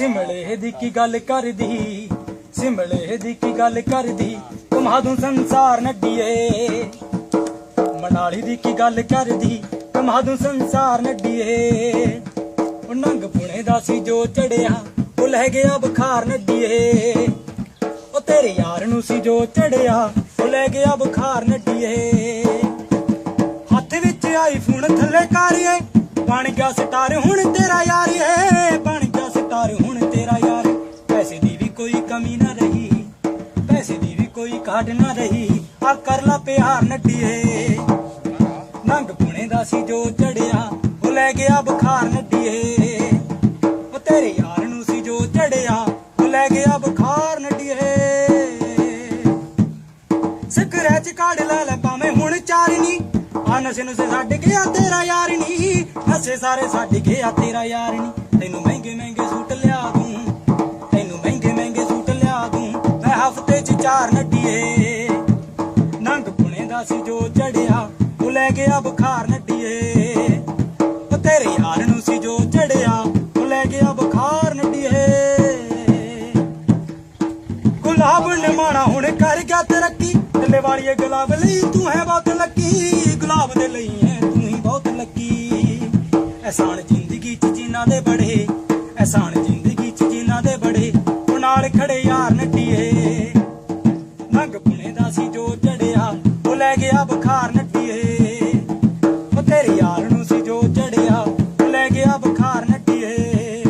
ਸਿਮਲੇ ਦੀ ਕੀ ਗੱਲ ਕਰਦੀ? ਸਿਮਲੇ ਦੀ ਕੀ ਗੱਲ ਕਰਦੀ? ਕਮਾ ਸੰਸਾਰ ਨੱਡੀਏ। ਮਨਾਲੀ ਦੀ ਕੀ ਗੱਲ ਕਰਦੀ? ਕਮਾ ਸੰਸਾਰ ਨੱਡੀਏ। ਉਹ ਨੰਗ ਪੁਣੇ ਦਾ ਸੀ ਜੋ ਚੜਿਆ, ਉਹ ਲੈ ਗਿਆ ਬੁਖਾਰ ਨੱਡੀਏ। ਉਹ ਤੇਰੇ ਯਾਰ ਨੂੰ ਸੀ ਜੋ ਚੜਿਆ, ਉਹ ਲੈ ਗਿਆ ਬੁਖਾਰ ਨੱਡੀਏ। ਹੱਥ ਵਿੱਚ ਆਈਫੋਨ ਥੱਲੇ ਕਾਰੀਏ, ਬਣ ਗਿਆ ਸਟਾਰ ਹੁਣ ਤੇਰਾ ਯਾਰ ਏ ਰਹੀ। ਪੈਸੇ ਦੀ ਵੀ ਕੋਈ ਕਾਢ ਨਾ ਰਹੀ। ਆ ਕਰ ਲਾ ਪਿਆਰ ਨੱਡੀਏ ਨੰਗ ਪੁਣੇ ਦਾ ਸੀ ਜੋ ਚੜਿਆ, ਉਹ ਲੈ ਗਿਆ ਬੁਖਾਰ ਨੱਡੀਏ ਉਹ ਤੇਰੇ ਯਾਰ ਨੂੰ ਸੀ ਜੋ ਚੜਿਆ, ਉਹ ਲੈ ਗਿਆ ਬੁਖਾਰ ਨੱਡੀਏ ਚ ਕਾਢ ਲੈ ਲੈ ਭਾਵੇਂ ਹੁਣ ਚਾਰਨੀ ਆ ਨਸ਼ੇ ਨੂੰ ਛੱਡ ਗਿਆ ਤੇਰਾ ਯਾਰ ਨੀ। ਨਸ਼ੇ ਸਾਰੇ ਛੱਡ ਗਿਆ ਤੇਰਾ ਯਾਰ ਨੀ। ਹਫ਼ਤੇ 'ਚ ਚਾਰ ਨੱਡੀਏ। ਨੰਗ ਪੁਣੇ ਦਾ ਸੀ ਜੋ ਚੜਿਆ, ਉਹ ਲੈ ਗਿਆ ਬੁਖਾਰ ਨੱਡੀਏ। ਉਹ ਤੇਰੇ ਯਾਰ ਨੂੰ ਸੀ ਜੋ ਚੜਿਆ, ਉਹ ਲੈ ਗਿਆ ਬੁਖਾਰ ਨੱਡੀਏ। ਗੁਲਾਬ ਨਿਮਾਣਾ ਹੁਣ ਕਰ ਗਿਆ ਤਰੱਕੀ ਦਿੱਲੇ ਵਾਲੀਏ ਗੁਲਾਬ ਲਈ ਤੂੰ ਹੈ ਬਹੁਤ ਲੱਕੀ। ਗੁਲਾਬ ਦੇ ਲਈ ਹੈ ਤੂੰ ਹੀ ਬਹੁਤ ਲੱਕੀ। ਐਸਾਨ ਜ਼ਿੰਦਗੀ ਚ ਜਿਨ੍ਹਾਂ ਦੇ ਬੜੇ ਐਸਾਨ ਜ਼ਿੰਦਗੀ ਚ ਜਿਨ੍ਹਾਂ ਦੇ ਬੜੇ, ਉਹ ਨਾਲ ਖੜੇ ਯਾਰ ਨੱਡੀਏ। ਤੇਰੇ ਯਾਰ ਨੂੰ ਸੀ ਜੋ ਚੜਿਆ ਉਹ ਲੈ ਗਿਆ ਬੁਖਾਰ ਨੱਡੀਏ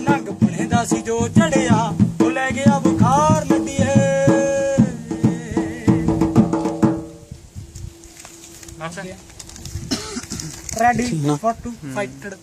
ਨੰਗ ਪੁਣੇ ਦਾ ਸੀ ਜੋ ਚੜਿਆ ਉਹ ਲੈ ਗਿਆ ਬੁਖਾਰ ਨੱਡੀਏ ਰੈਡੀ ਫॉर ਟੂ ਫਾਈਟਡ